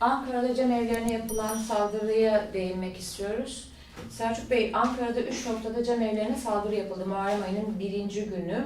Ankara'da cem evlerine yapılan saldırıya değinmek istiyoruz. Selçuk Bey, Ankara'da 3 noktada cem evlerine saldırı yapıldı Muharrem ayının birinci günü.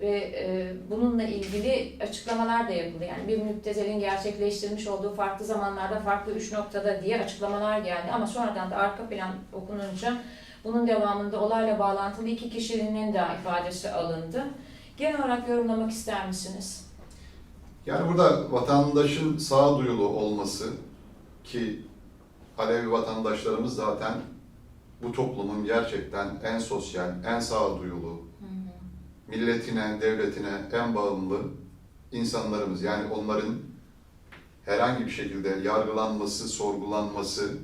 Ve e, bununla ilgili açıklamalar da yapıldı. Yani bir müptezelin gerçekleştirmiş olduğu farklı zamanlarda farklı 3 noktada diye açıklamalar geldi. Ama sonradan da arka plan okununca bunun devamında olayla bağlantılı iki kişinin de ifadesi alındı. Genel olarak yorumlamak ister misiniz? Yani burada vatandaşın sağduyulu olması ki Alevi vatandaşlarımız zaten bu toplumun gerçekten en sosyal, en sağduyulu, milletine, devletine en bağımlı insanlarımız. Yani onların herhangi bir şekilde yargılanması, sorgulanması,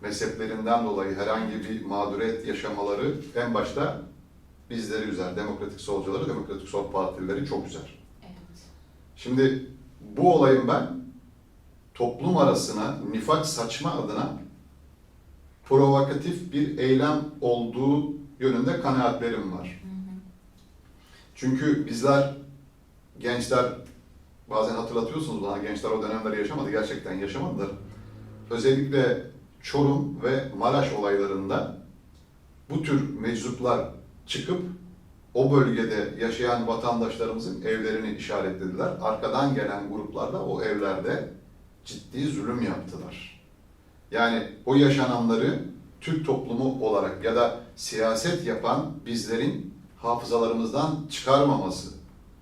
mezheplerinden dolayı herhangi bir mağduriyet yaşamaları en başta bizleri üzer. Demokratik solcuları, demokratik sol partileri çok üzer. Şimdi bu olayın ben toplum arasına nifak saçma adına provokatif bir eylem olduğu yönünde kanaatlerim var. Çünkü bizler gençler bazen hatırlatıyorsunuz bana gençler o dönemleri yaşamadı gerçekten yaşamadılar. Özellikle Çorum ve Maraş olaylarında bu tür meczuplar çıkıp o bölgede yaşayan vatandaşlarımızın evlerini işaretlediler. Arkadan gelen gruplar da o evlerde ciddi zulüm yaptılar. Yani o yaşananları Türk toplumu olarak ya da siyaset yapan bizlerin hafızalarımızdan çıkarmaması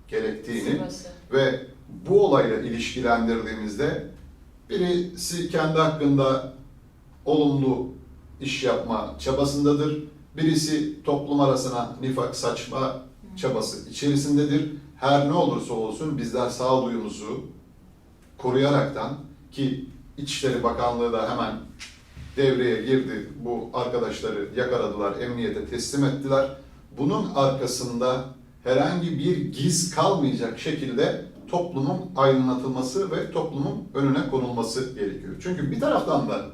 gerektiğini Sivas'ı. ve bu olayla ilişkilendirdiğimizde birisi kendi hakkında olumlu iş yapma çabasındadır. Birisi toplum arasına nifak saçma çabası içerisindedir. Her ne olursa olsun bizler sağduyumuzu koruyaraktan ki İçişleri Bakanlığı da hemen devreye girdi. Bu arkadaşları yakaladılar, emniyete teslim ettiler. Bunun arkasında herhangi bir giz kalmayacak şekilde toplumun aydınlatılması ve toplumun önüne konulması gerekiyor. Çünkü bir taraftan da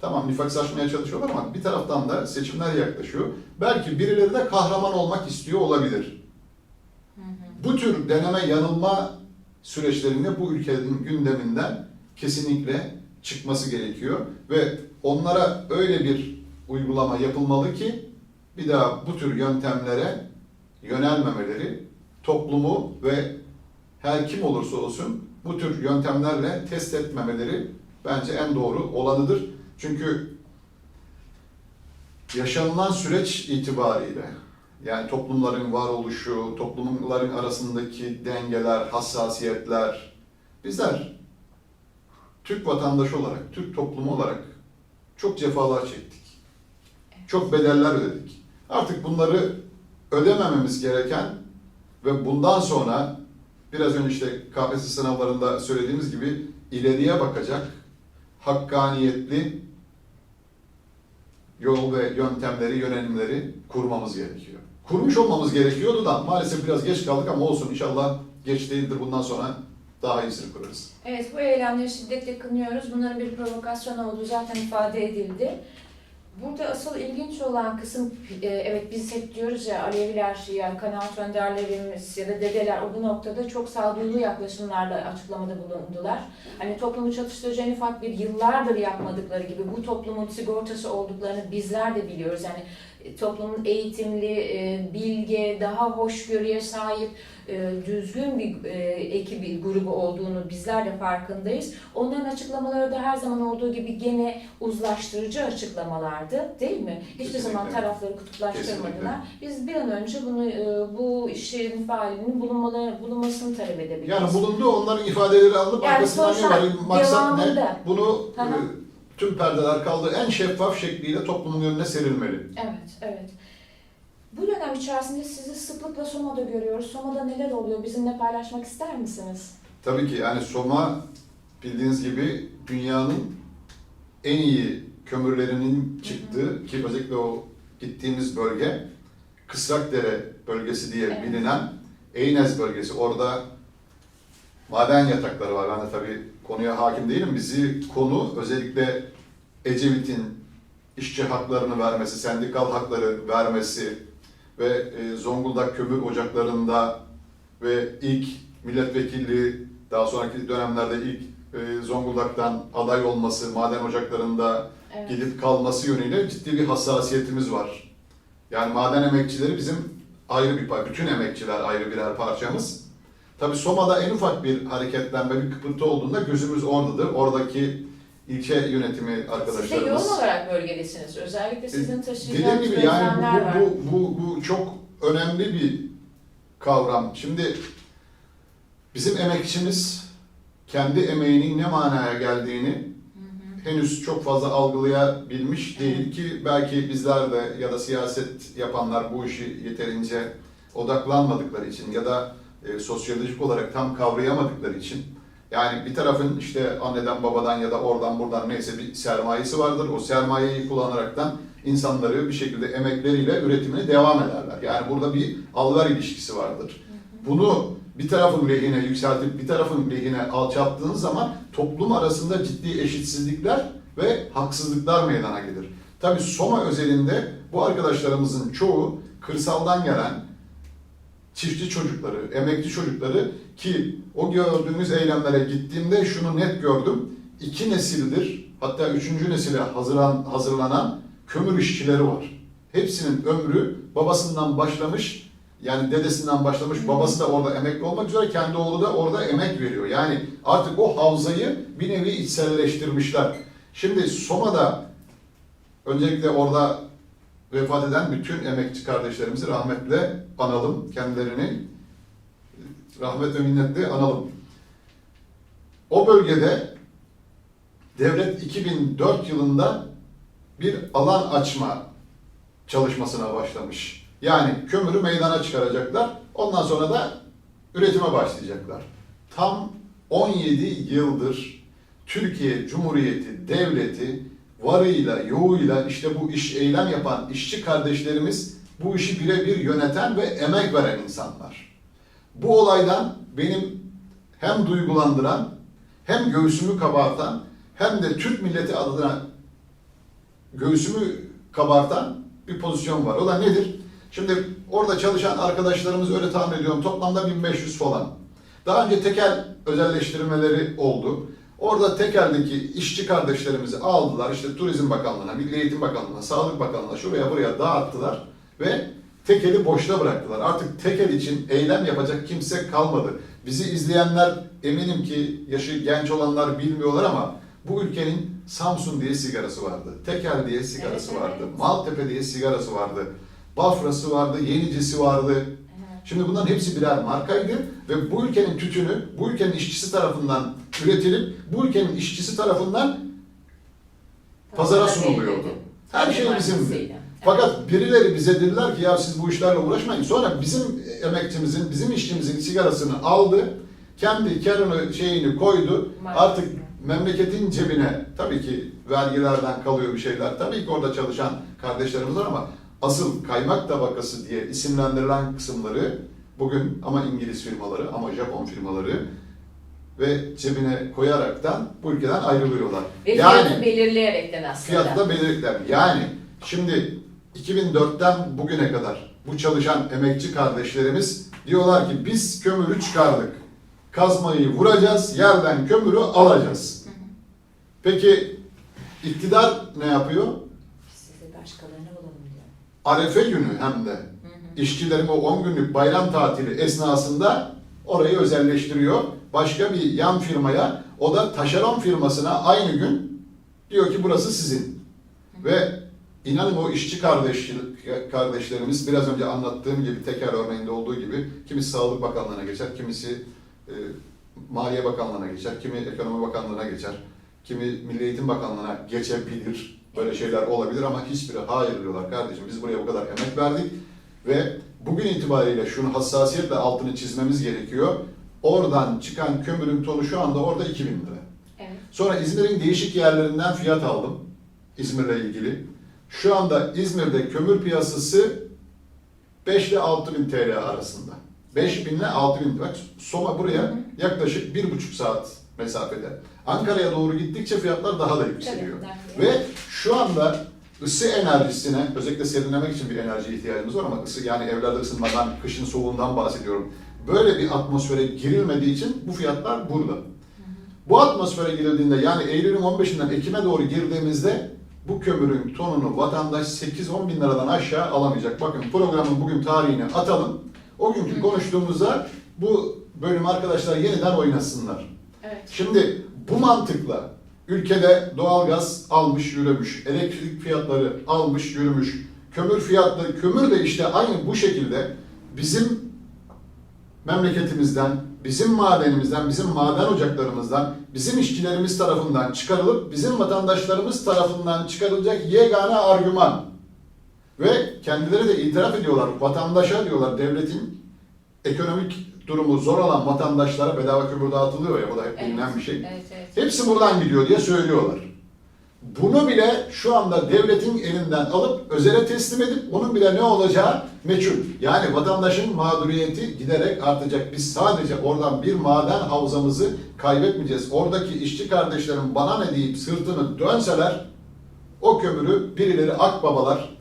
tamam nifak saçmaya çalışıyorlar ama bir taraftan da seçimler yaklaşıyor. Belki birileri de kahraman olmak istiyor olabilir. Bu tür deneme yanılma süreçlerinde bu ülkenin gündeminden kesinlikle çıkması gerekiyor ve onlara öyle bir uygulama yapılmalı ki bir daha bu tür yöntemlere yönelmemeleri, toplumu ve her kim olursa olsun bu tür yöntemlerle test etmemeleri bence en doğru olanıdır. Çünkü yaşanılan süreç itibariyle yani toplumların varoluşu, toplumların arasındaki dengeler, hassasiyetler bizler Türk vatandaşı olarak, Türk toplumu olarak çok cefalar çektik. Çok bedeller ödedik. Artık bunları ödemememiz gereken ve bundan sonra biraz önce işte KPSS sınavlarında söylediğimiz gibi ileriye bakacak, hakkaniyetli yol ve yöntemleri, yönelimleri kurmamız gerekiyor. Kurmuş olmamız gerekiyordu da maalesef biraz geç kaldık ama olsun inşallah geç değildir bundan sonra daha iyisini kurarız. Evet, bu eylemleri şiddetle kınıyoruz. Bunların bir provokasyon olduğu zaten ifade edildi. Burada asıl ilginç olan kısım, e, evet biz hep diyoruz ya Aleviler, yani kanaat önderlerimiz ya da dedeler o bu noktada çok sağduyulu yaklaşımlarla açıklamada bulundular. Hani toplumu çatıştırıcı en ufak bir yıllardır yapmadıkları gibi bu toplumun sigortası olduklarını bizler de biliyoruz. Yani toplumun eğitimli, e, bilge, daha hoşgörüye sahip, e, düzgün bir e, ekibi, grubu olduğunu bizler de farkındayız. Onların açıklamaları da her zaman olduğu gibi gene uzlaştırıcı açıklamalardı değil mi? Hiçbir zaman Kesinlikle. tarafları kutuplaştırmadılar. Kesinlikle. Biz bir an önce bunu e, bu işin faalinin bulunmaları, bulunmasını talep edebiliriz. Yani bulundu onların ifadeleri alınıp Yani arkasından ne var? Maksat ne? Bunu e, tüm perdeler kaldı. En şeffaf şekliyle toplumun önüne serilmeli. Evet, evet. Bu dönem içerisinde sizi sıklıkla Soma'da görüyoruz. Soma'da neler oluyor? Bizimle paylaşmak ister misiniz? Tabii ki yani Soma bildiğiniz gibi dünyanın en iyi kömürlerinin çıktığı ki özellikle o gittiğimiz bölge Kısrakdere bölgesi diye Evet. bilinen Eynez bölgesi. Orada maden yatakları var. Ben de tabii konuya hakim değilim. Bizi konu özellikle Ecevit'in işçi haklarını vermesi, sendikal hakları vermesi ve e, Zonguldak kömür ocaklarında ve ilk milletvekilliği daha sonraki dönemlerde ilk e, Zonguldak'tan aday olması, maden ocaklarında Evet. gidip kalması yönüyle ciddi bir hassasiyetimiz var. Yani maden emekçileri bizim ayrı bir bütün emekçiler ayrı birer parçamız. Tabii Soma'da en ufak bir hareketlenme, bir kıpırtı olduğunda gözümüz oradadır. Oradaki ilçe yönetimi Siz de arkadaşlarımız. yoğun olarak bölgedesiniz. Özellikle sizin Dediğim taşıyacağınız gibi yani var. bu, bu, bu, bu çok önemli bir kavram. Şimdi bizim emekçimiz kendi emeğinin ne manaya geldiğini Hı hı. henüz çok fazla algılayabilmiş değil ki belki bizler de ya da siyaset yapanlar bu işi yeterince odaklanmadıkları için ya da e, sosyolojik olarak tam kavrayamadıkları için yani bir tarafın işte anneden babadan ya da oradan buradan neyse bir sermayesi vardır. O sermayeyi kullanaraktan insanları bir şekilde emekleriyle üretimine devam ederler. Yani burada bir al-ver ilişkisi vardır. Bunu bir tarafın lehine yükseltip bir tarafın lehine alçalttığın zaman toplum arasında ciddi eşitsizlikler ve haksızlıklar meydana gelir. Tabii Soma özelinde bu arkadaşlarımızın çoğu kırsaldan gelen çiftçi çocukları, emekli çocukları ki o gördüğümüz eylemlere gittiğimde şunu net gördüm. İki nesildir hatta üçüncü nesile hazırlan, hazırlanan kömür işçileri var. Hepsinin ömrü babasından başlamış yani dedesinden başlamış babası da orada emekli olmak üzere kendi oğlu da orada emek veriyor. Yani artık o havzayı bir nevi içselleştirmişler. Şimdi Soma'da öncelikle orada vefat eden bütün emekçi kardeşlerimizi rahmetle analım. Kendilerini rahmet ve minnetle analım. O bölgede devlet 2004 yılında bir alan açma çalışmasına başlamış. Yani kömürü meydana çıkaracaklar. Ondan sonra da üretime başlayacaklar. Tam 17 yıldır Türkiye Cumhuriyeti Devleti varıyla yoğuyla işte bu iş eylem yapan işçi kardeşlerimiz bu işi birebir yöneten ve emek veren insanlar. Bu olaydan benim hem duygulandıran hem göğsümü kabartan hem de Türk milleti adına göğsümü kabartan bir pozisyon var. O da nedir? Şimdi orada çalışan arkadaşlarımız öyle tahmin ediyorum toplamda 1500 falan. Daha önce tekel özelleştirmeleri oldu. Orada tekeldeki işçi kardeşlerimizi aldılar. işte Turizm Bakanlığı'na, Milli Eğitim Bakanlığı'na, Sağlık Bakanlığı'na şuraya buraya dağıttılar ve tekeli boşta bıraktılar. Artık tekel için eylem yapacak kimse kalmadı. Bizi izleyenler eminim ki yaşı genç olanlar bilmiyorlar ama bu ülkenin Samsun diye sigarası vardı. Tekel diye sigarası Evet, vardı. evet. Maltepe diye sigarası vardı. Bafrası vardı, Yenicisi vardı. Şimdi bunların hepsi birer markaydı ve bu ülkenin tütünü bu ülkenin işçisi tarafından üretilip bu ülkenin işçisi tarafından pazara sunuluyordu. Her şey bizimdi. Fakat birileri bize dediler ki ya siz bu işlerle uğraşmayın. Sonra bizim emekçimizin, bizim işçimizin sigarasını aldı, kendi karını şeyini koydu. Artık memleketin cebine tabii ki vergilerden kalıyor bir şeyler. Tabii ki orada çalışan kardeşlerimiz var ama asıl kaymak tabakası diye isimlendirilen kısımları bugün ama İngiliz firmaları ama Japon firmaları ve cebine koyaraktan bu ülkeden ayrılıyorlar. Ve yani fiyatı belirleyerekten aslında. fiyatı da belirtilen. Yani şimdi 2004'ten bugüne kadar bu çalışan emekçi kardeşlerimiz diyorlar ki biz kömürü çıkardık. Kazmayı vuracağız, yerden kömürü alacağız. Peki iktidar ne yapıyor? Size başkalarını bulalım diyor. Arefe günü hem de Hı hı. işçilerin o 10 günlük bayram tatili esnasında orayı özelleştiriyor. Başka bir yan firmaya, o da taşeron firmasına aynı gün diyor ki burası sizin. Ve inanın o işçi kardeş, kardeşlerimiz biraz önce anlattığım gibi teker örneğinde olduğu gibi kimisi Sağlık Bakanlığı'na geçer, kimisi e, Maliye Bakanlığı'na geçer, kimi Ekonomi Bakanlığı'na geçer, kimi Milli Eğitim Bakanlığı'na geçebilir. Böyle şeyler olabilir ama hiçbiri hayır diyorlar kardeşim biz buraya bu kadar emek verdik ve bugün itibariyle şunu hassasiyetle altını çizmemiz gerekiyor. Oradan çıkan kömürün tonu şu anda orada 2000 lira. Evet. Sonra İzmir'in değişik yerlerinden fiyat aldım. İzmir'le ilgili. Şu anda İzmir'de kömür piyasası 5 ile 6 bin TL arasında. 5 bin ile 6 bin. Bak Soma buraya yaklaşık bir buçuk saat mesafede. Ankara'ya doğru gittikçe fiyatlar daha da yükseliyor. Ve şu anda ısı enerjisine, özellikle serinlemek için bir enerji ihtiyacımız var ama ısı yani evlerde ısınmadan, kışın soğuğundan bahsediyorum. böyle bir atmosfere girilmediği için bu fiyatlar burada. Bu atmosfere girildiğinde yani Eylül'ün 15'inden Ekim'e doğru girdiğimizde bu kömürün tonunu vatandaş 8-10 bin liradan aşağı alamayacak. Bakın programın bugün tarihini atalım. O günkü konuştuğumuzda bu bölüm arkadaşlar yeniden oynasınlar. Evet. Şimdi bu mantıkla ülkede doğalgaz almış yürümüş, elektrik fiyatları almış yürümüş, kömür fiyatları, kömür de işte aynı bu şekilde bizim memleketimizden, bizim madenimizden, bizim maden ocaklarımızdan, bizim işçilerimiz tarafından çıkarılıp bizim vatandaşlarımız tarafından çıkarılacak yegane argüman. Ve kendileri de itiraf ediyorlar, vatandaşa diyorlar devletin ekonomik durumu zor olan vatandaşlara bedava kömür dağıtılıyor ya bu da hep bilinen bir şey. Evet, evet. Hepsi buradan gidiyor diye söylüyorlar. Bunu bile şu anda devletin elinden alıp özele teslim edip onun bile ne olacağı meçhul. Yani vatandaşın mağduriyeti giderek artacak. Biz sadece oradan bir maden havzamızı kaybetmeyeceğiz. Oradaki işçi kardeşlerim bana ne deyip sırtını dönseler o kömürü birileri akbabalar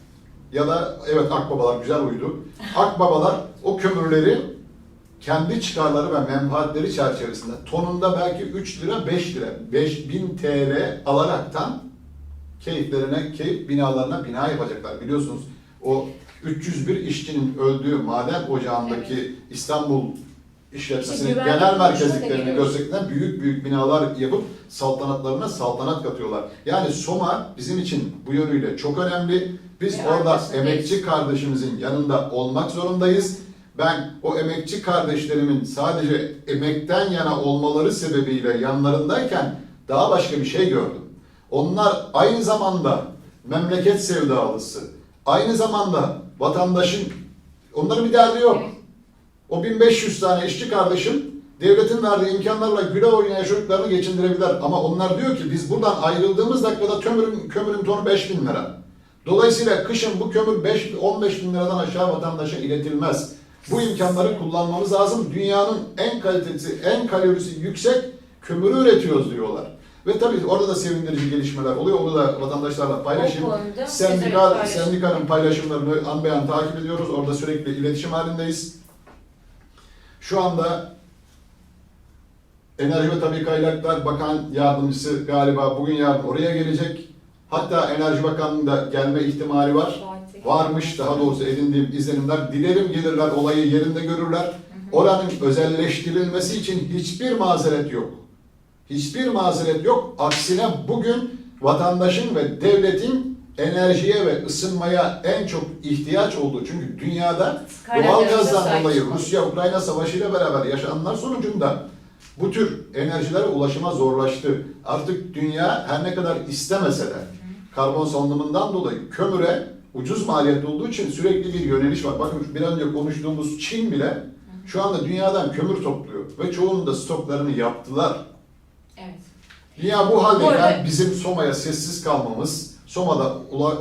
ya da evet akbabalar güzel uydu. Akbabalar o kömürleri kendi çıkarları ve menfaatleri çerçevesinde tonunda belki 3 lira 5 lira 5000 TL alaraktan keyiflerine keyif binalarına bina yapacaklar. Biliyorsunuz o 301 işçinin öldüğü maden ocağındaki İstanbul işletmesinin İşte genel merkezliklerini gösterdiğinden büyük büyük binalar yapıp saltanatlarına saltanat katıyorlar. Yani Soma bizim için bu yönüyle çok önemli. Biz Ve orada emekçi kardeşimizin yanında olmak zorundayız. Ben o emekçi kardeşlerimin sadece emekten yana olmaları sebebiyle yanlarındayken daha başka bir şey gördüm. Onlar aynı zamanda memleket sevdalısı, aynı zamanda vatandaşın, onların bir derdi yok. O 1500 tane işçi kardeşim devletin verdiği imkanlarla güle oynaya çocuklarını geçindirebilir. Ama onlar diyor ki biz buradan ayrıldığımız dakikada kömürün, kömürün tonu 5000 lira. Dolayısıyla kışın bu kömür 5, 15 bin liradan aşağı vatandaşa iletilmez. Bu imkanları kullanmamız lazım. Dünyanın en kalitesi, en kalorisi yüksek kömürü üretiyoruz diyorlar. Ve tabii orada da sevindirici gelişmeler oluyor. Onu da vatandaşlarla paylaşayım. Sendika, sendikanın paylaşımlarını an beyan takip ediyoruz. Orada sürekli iletişim halindeyiz. Şu anda Enerji ve Tabii Kaynaklar Bakan Yardımcısı galiba bugün yarın oraya gelecek. Hatta Enerji Bakanlığı'nın da gelme ihtimali var. Varmış daha doğrusu edindiğim izlenimler. Dilerim gelirler, olayı yerinde görürler. Oranın özelleştirilmesi için hiçbir mazeret yok. Hiçbir mazeret yok. Aksine bugün vatandaşın ve devletin enerjiye ve ısınmaya en çok ihtiyaç olduğu. Çünkü dünyada doğalgazdan sahip dolayı. Rusya-Ukrayna savaşı ile beraber yaşananlar sonucunda bu tür enerjilere ulaşıma zorlaştı. Artık dünya her ne kadar istemese de karbon salınımından dolayı kömüre ucuz maliyetli olduğu için sürekli bir yöneliş var. Bakın bir önce konuştuğumuz Çin bile şu anda dünyadan kömür topluyor ve çoğunun da stoklarını yaptılar. Evet. Dünya bu haldeyken Bu arada- bizim Soma'ya sessiz kalmamız, Soma'da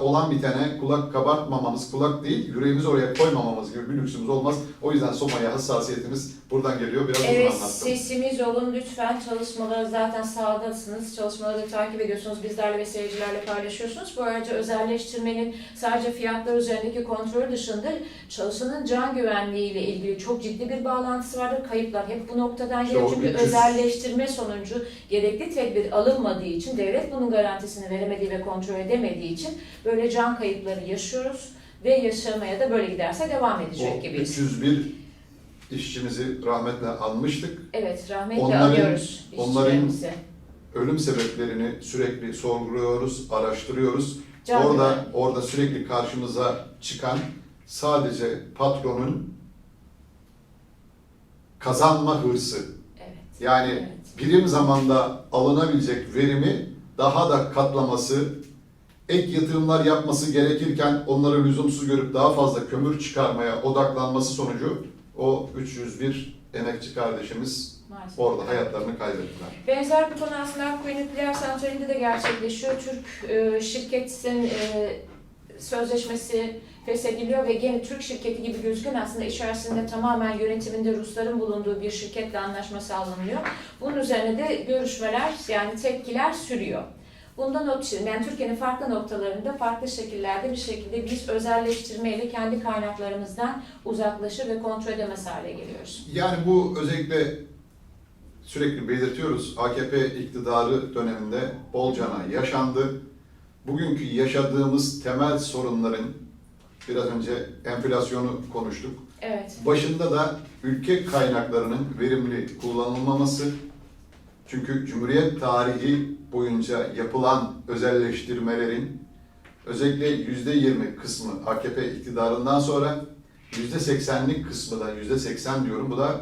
olan bitene kulak kabartmamamız, kulak değil yüreğimizi oraya koymamamız gibi bir lüksümüz olmaz. O yüzden Soma'ya hassasiyetimiz buradan geliyor. Biraz Evet, uzun anlattım. sesimiz olun lütfen. Çalışmaları zaten sahadasınız. Çalışmaları da takip ediyorsunuz. Bizlerle ve seyircilerle paylaşıyorsunuz. Bu arada özelleştirmenin sadece fiyatlar üzerindeki kontrolü dışında çalışanın can güvenliği ile ilgili çok ciddi bir bağlantısı vardır. Kayıplar hep bu noktadan geliyor. Çünkü 300 özelleştirme sonucu gerekli tedbir alınmadığı için, devlet bunun garantisini veremediği ve kontrol edemediği için böyle can kayıpları yaşıyoruz ve yaşamaya da böyle giderse devam edecek O gibiyiz. 301 işçimizi rahmetle anmıştık. Evet, rahmetle Onların- anıyoruz onların-. Ölüm sebeplerini sürekli sorguluyoruz, araştırıyoruz. Can orada orada sürekli karşımıza çıkan sadece patronun kazanma hırsı. Evet. Yani Evet. birim zamanda alınabilecek verimi daha da katlaması, ek yatırımlar yapması gerekirken onları lüzumsuz görüp daha fazla kömür çıkarmaya odaklanması sonucu o 301 emekçi kardeşimiz Maalesef. orada hayatlarını kaybettiler. Benzer bir konu aslında Akkuyu Nükleer Santrali'nde de gerçekleşiyor. Türk e, şirketin e, sözleşmesi feshediliyor ve gene Türk şirketi gibi gözüken aslında içerisinde tamamen yönetiminde Rusların bulunduğu bir şirketle anlaşma sağlanıyor. Bunun üzerine de görüşmeler yani tepkiler sürüyor. Bundan düşelim. Yani Türkiye'nin farklı noktalarında farklı şekillerde bir şekilde biz özelleştirmeyle kendi kaynaklarımızdan uzaklaşır ve kontrol edemez hale geliyoruz. Yani bu özellikle sürekli belirtiyoruz. AKP iktidarı döneminde bolcana yaşandı. Bugünkü yaşadığımız temel sorunların biraz önce enflasyonu konuştuk. Evet. Başında da ülke kaynaklarının verimli kullanılmaması. Çünkü Cumhuriyet tarihi boyunca yapılan özelleştirmelerin özellikle yüzde yirmi kısmı AKP iktidarından sonra yüzde seksenlik kısmı da yüzde seksen diyorum bu da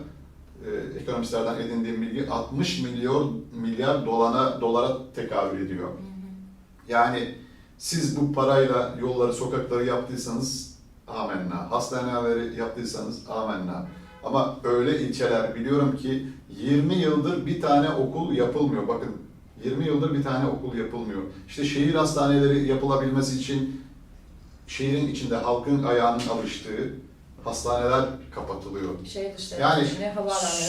e, ekonomistlerden edindiğim bilgi 60 milyon milyar dolana dolara tekabül ediyor. Yani siz bu parayla yolları, sokakları yaptıysanız amenna. Hastaneleri yaptıysanız amenna. Ama öyle ilçeler biliyorum ki 20 yıldır bir tane okul yapılmıyor. Bakın 20 yıldır bir tane okul yapılmıyor. İşte şehir hastaneleri yapılabilmesi için şehrin içinde halkın ayağının alıştığı hastaneler kapatılıyor. Şey dışları, Yani.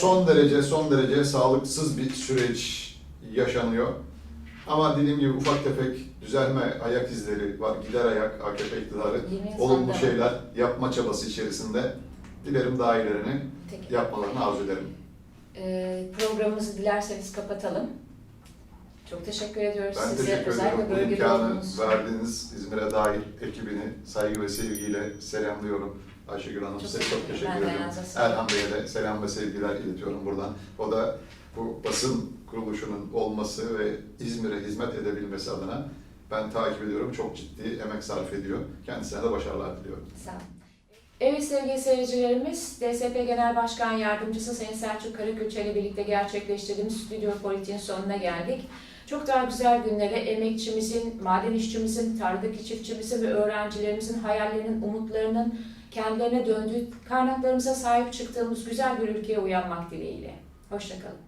Son derece son derece sağlıksız bir süreç yaşanıyor. Ama dediğim gibi ufak tefek düzelme ayak izleri var. Gider ayak AKP iktidarı olumlu şeyler yapma çabası içerisinde. Dilerim daha ilerini Peki. yapmalarını arzu ederim. Ee, programımızı dilerseniz kapatalım. Çok teşekkür ediyoruz Ben size. teşekkür. Özellikle Bu bölgede imkanı olduğunuz verdiğiniz İzmir'e dair ekibini saygı ve sevgiyle selamlıyorum. Ayşegül Hanım Çok size teşekkür ederim. teşekkür Ben de ederim. ayağınıza sağlık. Erhan Bey'e de selam ve sevgiler iletiyorum buradan. O da bu basın kuruluşunun olması ve İzmir'e hizmet edebilmesi adına ben takip ediyorum. Çok ciddi emek sarf ediyor. Kendisine de başarılar diliyorum. Sağ olun. Evet sevgili seyircilerimiz, DSP Genel Başkan Yardımcısı Sayın Selçuk Karaköçe ile birlikte gerçekleştirdiğimiz stüdyo politiğin sonuna geldik. Çok daha güzel günlere emekçimizin, maden işçimizin, tarladaki çiftçimizin ve öğrencilerimizin hayallerinin, umutlarının kendilerine döndüğü kaynaklarımıza sahip çıktığımız güzel bir ülkeye uyanmak dileğiyle. Hoşçakalın.